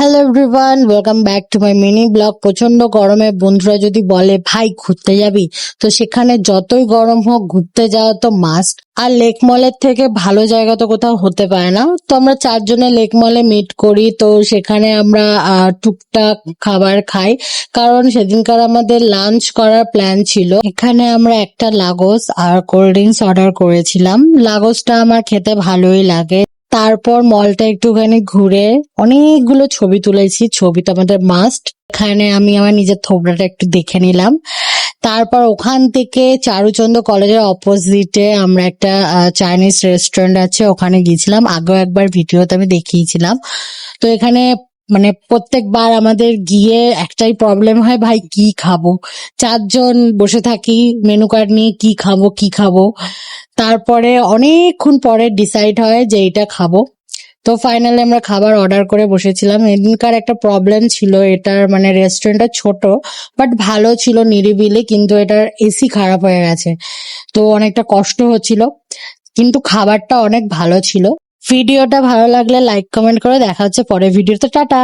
Hello everyone welcome back to my mini blog প্রচণ্ড গরমে বন্ধুরা যদি বলে, ভাই, ঘুরতে যাবি? তো সেখানে যতই গরম হোক, ঘুরতে যাওয়া তো মাস্ট আর লেক মলের থেকে ভালো জায়গা তো কোথাও হতে পারে না। তো আমরা চারজনে লেক মলে মিট করি। তো সেখানে আমরা টুকটাক খাবার খাই। কারণ সেদিনকার আমাদের লাঞ্চ করার প্ল্যান ছিল। এখানে আমরা একটা লাগোস আর কোল্ড ড্রিঙ্কস অর্ডার করেছিলাম। লাগোসটা আমার খেতে ভালোই লাগে। তারপর মলটা একটুখানি ঘুরে অনেকগুলো ছবি তুলেছি। ছবি তো আমাদের মাস্ট এখানে আমি আমার নিজের থোবড়াটা একটু দেখে নিলাম। তারপর ওখান থেকে চারুচন্দ্র কলেজের অপোজিটে আমরা একটা চাইনিজ রেস্টুরেন্ট আছে, ওখানে গিয়েছিলাম। আগেও একবার ভিডিওতে আমি দেখিয়েছিলাম। তো এখানে মানে প্রত্যেকবার আমাদের গিয়ে একটাই প্রবলেম হয়, ভাই, কি খাব? চারজন বসে থাকি মেনু কার্ড নিয়ে কি খাব কি খাব। তারপরে অনেকক্ষণ পরে ডিসাইড হয় যে এটা খাব। তো ফাইনালি আমরা খাবার অর্ডার করে বসেছিলাম। এদিনকার একটা প্রবলেম ছিল, এটার মানে রেস্টুরেন্টটা ছোট বাট ভালো ছিল নিরিবিলি, কিন্তু এটার এসি খারাপ হয়ে গেছে। তো অনেকটা কষ্ট হচ্ছিল, কিন্তু খাবারটা অনেক ভালো ছিল। ভিডিওটা ভালো লাগলে লাইক কমেন্ট করে দেখা হচ্ছে পরের ভিডিওতে। টাটা!